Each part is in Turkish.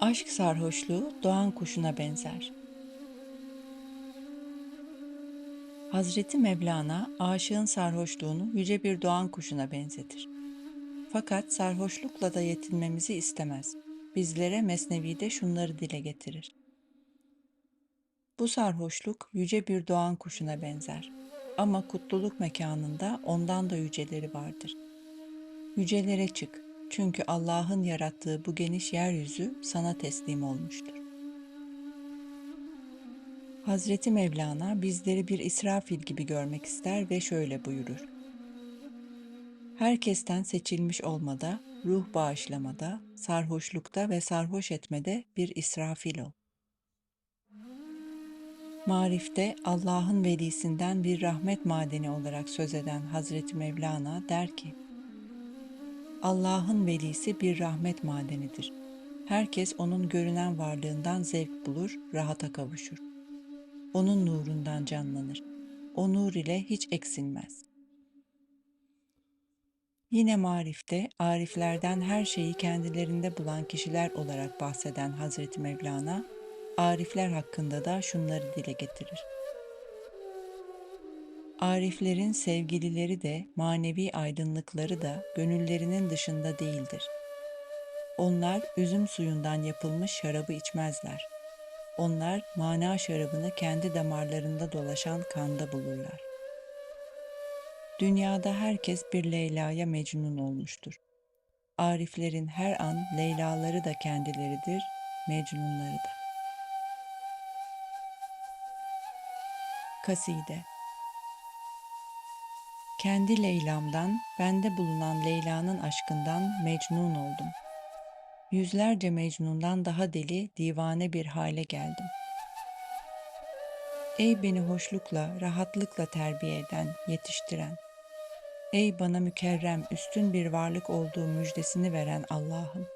Aşk sarhoşluğu doğan kuşuna benzer. Hazreti Mevlana aşığın sarhoşluğunu yüce bir doğan kuşuna benzetir. Fakat sarhoşlukla da yetinmemizi istemez. Bizlere Mesnevi'de şunları dile getirir. Bu sarhoşluk yüce bir doğan kuşuna benzer. Ama kutluluk mekanında ondan da yüceleri vardır. Yücelere çık, çünkü Allah'ın yarattığı bu geniş yeryüzü sana teslim olmuştur. Hazreti Mevlana bizleri bir İsrafil gibi görmek ister ve şöyle buyurur. Herkesten seçilmiş olmada, ruh bağışlamada, sarhoşlukta ve sarhoş etmede bir İsrafil ol. Marifte Allah'ın velisinden bir rahmet madeni olarak söz eden Hazreti Mevlana der ki, Allah'ın velisi bir rahmet madenidir. Herkes onun görünen varlığından zevk bulur, rahata kavuşur. Onun nurundan canlanır. O nur ile hiç eksilmez. Yine marifte ariflerden her şeyi kendilerinde bulan kişiler olarak bahseden Hazreti Mevlana, arifler hakkında da şunları dile getirir. Ariflerin sevgilileri de manevi aydınlıkları da gönüllerinin dışında değildir. Onlar üzüm suyundan yapılmış şarabı içmezler. Onlar mana şarabını kendi damarlarında dolaşan kanda bulurlar. Dünyada herkes bir Leyla'ya mecnun olmuştur. Ariflerin her an Leylaları da kendileridir, mecnunları da. Kaside kendi Leyla'mdan, bende bulunan Leyla'nın aşkından mecnun oldum. Yüzlerce mecnundan daha deli, divane bir hale geldim. Ey beni hoşlukla, rahatlıkla terbiye eden, yetiştiren. Ey bana mükerrem, üstün bir varlık olduğu müjdesini veren Allah'ım.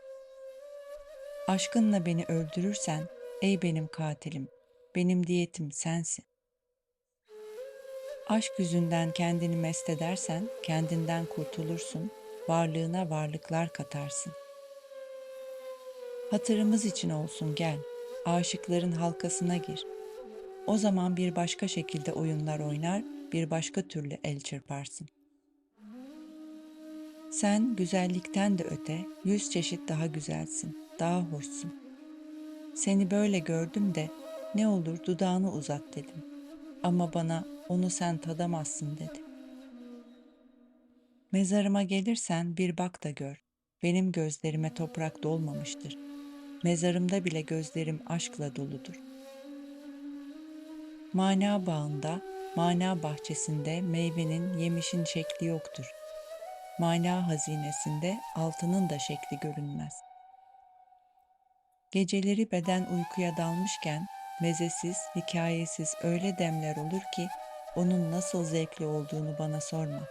Aşkınla beni öldürürsen, ey benim katilim, benim diyetim sensin. Aşk yüzünden kendini mest edersen kendinden kurtulursun, varlığına varlıklar katarsın. Hatırımız için olsun gel, aşıkların halkasına gir. O zaman bir başka şekilde oyunlar oynar, bir başka türlü el çırparsın. Sen güzellikten de öte yüz çeşit daha güzelsin, daha hoşsun. Seni böyle gördüm de ne olur dudağını uzat dedim. Ama bana onu sen tadamazsın dedi. Mezarıma gelirsen bir bak da gör. Benim gözlerime toprak dolmamıştır. Mezarımda bile gözlerim aşkla doludur. Mana bağında, mana bahçesinde meyvenin, yemişin şekli yoktur. Mana hazinesinde altının da şekli görünmez. Geceleri beden uykuya dalmışken mezesiz, hikayesiz öyle demler olur ki onun nasıl zevkli olduğunu bana sorma.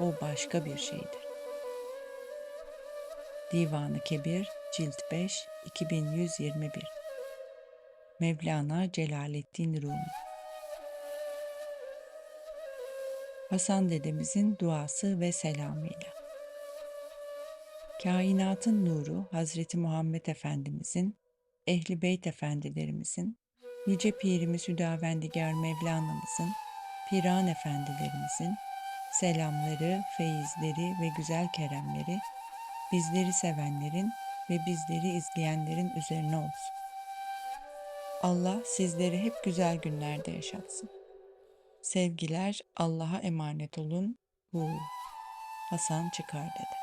O başka bir şeydir. Divanı Kebir, Cilt 5, 2121 Mevlana Celaleddin Rumi Hasan dedemizin duası ve selamıyla. Kainatın nuru Hazreti Muhammed Efendimizin, Ehli Beyt Efendilerimizin, Yüce Pirimiz Hüdavendigar Mevlana'mızın, Piran Efendilerimizin selamları, feyizleri ve güzel keremleri bizleri sevenlerin ve bizleri izleyenlerin üzerine olsun. Allah sizleri hep güzel günlerde yaşatsın. Sevgiler Allah'a emanet olun. Hu Hasan Çıkar dedi.